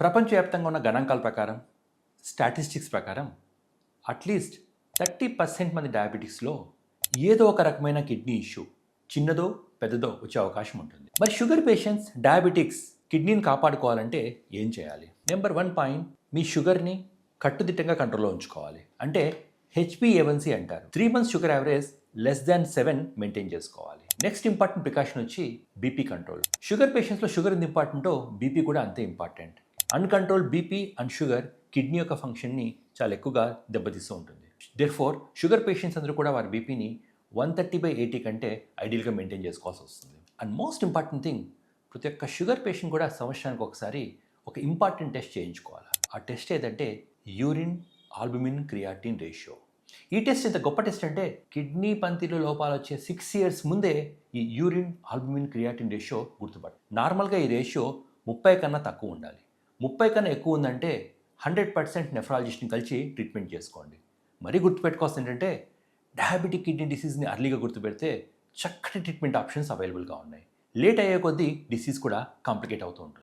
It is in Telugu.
ప్రపంచవ్యాప్తంగా ఉన్న గణాంకాల ప్రకారం స్టాటిస్టిక్స్ ప్రకారం అట్లీస్ట్ థర్టీ పర్సెంట్ మంది డయాబెటిక్స్లో ఏదో ఒక రకమైన కిడ్నీ ఇష్యూ చిన్నదో పెద్దదో వచ్చే అవకాశం ఉంటుంది. మరి షుగర్ పేషెంట్స్ డయాబెటిక్స్ కిడ్నీని కాపాడుకోవాలంటే ఏం చేయాలి? నెంబర్ వన్ పాయింట్ మీ షుగర్ని కట్టుదిట్టంగా కంట్రోల్లో ఉంచుకోవాలి. అంటే హెచ్పిఏవన్సీ అంటారు. Three months sugar average less than seven maintain చేసుకోవాలి. నెక్స్ట్ ఇంపార్టెంట్ ప్రికాషన్ వచ్చి బీపీ కంట్రోల్ షుగర్ పేషెంట్స్లో షుగర్ ఎంత ఇంపార్టెంటో బీపీ కూడా అంతే important uncontrol BP and sugar kidney యొక్క ఫంక్షన్ని చాలా ఎక్కువగా దెబ్బతీస్తూ ఉంటుంది. దేర్ ఫోర్ షుగర్ పేషెంట్స్ అందరూ కూడా వారి బీపీని వన్ థర్టీ బై ఎయిటీ కంటే ఐడియల్గా మెయింటైన్ చేసుకోవాల్సి వస్తుంది. అండ్ మోస్ట్ ఇంపార్టెంట్ థింగ్ ప్రతి ఒక్క షుగర్ పేషెంట్ కూడా సంవత్సరానికి ఒకసారి ఒక ఇంపార్టెంట్ టెస్ట్ చేయించుకోవాలి. ఆ టెస్ట్ ఏదంటే యూరిన్ ఆల్బుమిన్ క్రియాటిన్ రేషియో ఈ టెస్ట్ ఇంత గొప్ప టెస్ట్ అంటే కిడ్నీ పంతిలో లోపాలు వచ్చే సిక్స్ ఇయర్స్ ముందే ఈ యూరిన్ ఆల్బుమిన్ క్రియాటిన్ రేషియో గుర్తుపట్టు. నార్మల్గా ఈ రేషియో ముప్పై కన్నా తక్కువ ఉండాలి. ముప్పై కన్నా ఎక్కువ ఉందంటే హండ్రెడ్ పర్సెంట్ నెఫ్రాలజిస్ట్ని కలిసి ట్రీట్మెంట్ చేసుకోండి. మరీ గుర్తుపెట్టుకోవాల్సింది ఏంటంటే డయాబెటిక్ కిడ్నీ డిసీజ్ని అర్లీగా గుర్తుపెడితే చక్కటి ట్రీట్మెంట్ ఆప్షన్స్ అవైలబుల్గా ఉన్నాయి. లేట్ అయ్యే కొద్దీ డిసీజ్ కూడా కాంప్లికేట్ అవుతూ ఉంటుంది.